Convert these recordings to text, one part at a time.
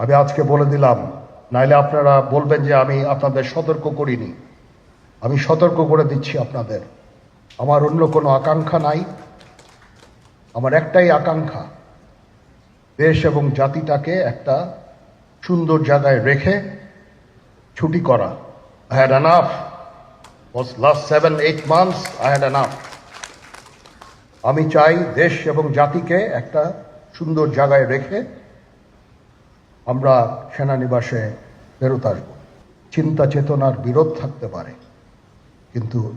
আমি আজকে বলে দিলাম, নাইলে আপনারা বলবেন যে আমি আপনাদের সতর্ক করিনি। আমি সতর্ক করে দিচ্ছি আপনাদের। আমার অন্য কোনো আকাঙ্ক্ষা নাই। আমার একটাই আকাঙ্ক্ষা, দেশ এবং জাতিটাকে একটা সুন্দর জায়গায় রেখে ছুটি করা। I had enough was last seven, eight months, I had enough. আমি চাই দেশ এবং জাতিকে একটা সুন্দর জায়গায় রেখে আমরা সেনানিবাসে ফেরত আসব। চিন্তা চেতনার বিরোধ থাকতে পারে। কিন্তু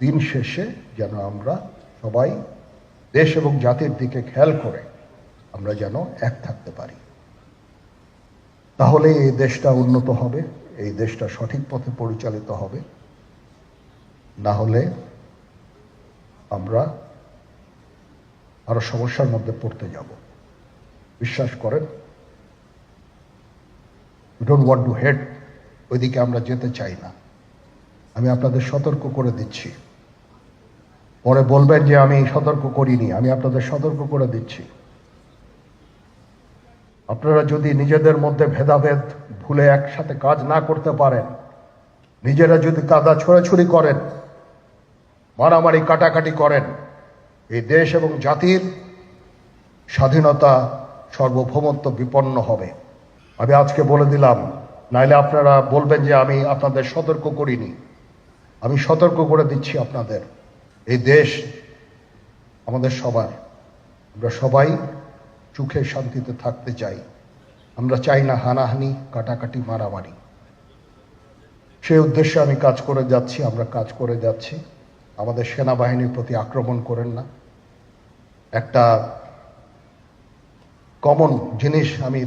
দিন শেষে যেন আমরা সবাই দেশ এবং জাতির দিকে খেয়াল করে আমরা যেন এক থাকতে পারি। তাহলে এই দেশটা উন্নত হবে, এই দেশটা সঠিক পথে পরিচালিত হবে। না হলে আমরা আরও সমস্যার মধ্যে পড়তে যাব। বিশ্বাস করেন ডোন্ট ওয়ান্ট টু হেড ওইদিকে আমরা যেতে চাই না। আমি আপনাদের সতর্ক করে দিচ্ছি। পরে বলবেন যে আমি সতর্ক করিনি, আমি আপনাদের সতর্ক করে দিচ্ছি। আপনারা যদি নিজেদের মধ্যে ভেদাভেদ ভুলে একসাথে কাজ না করতে পারেন, নিজেরা যদি কাদা ছোড়াছুড়ি করেন, মারামারি কাটাকাটি করেন, এই দেশ এবং জাতির স্বাধীনতা সর্বভৌমত্ব বিপন্ন হবে। আমি আজকে বলে দিলাম, নাইলে আপনারা বলবেন যে আমি আপনাদের সতর্ক করিনি। আমি সতর্ক করে দিচ্ছি আপনাদের। এই দেশ আমাদের সবার। আমরা সবাই সুখে শান্তিতে থাকতে চাই। আমরা চাই না হানাহানি, কাটাকাটি, মারামারি। সেই উদ্দেশ্যে আমি কাজ করে যাচ্ছি, আমরা কাজ করে যাচ্ছি। আমাদের সেনাবাহিনীর প্রতি আক্রমণ করেন না। একটা কমন জিনিস আমি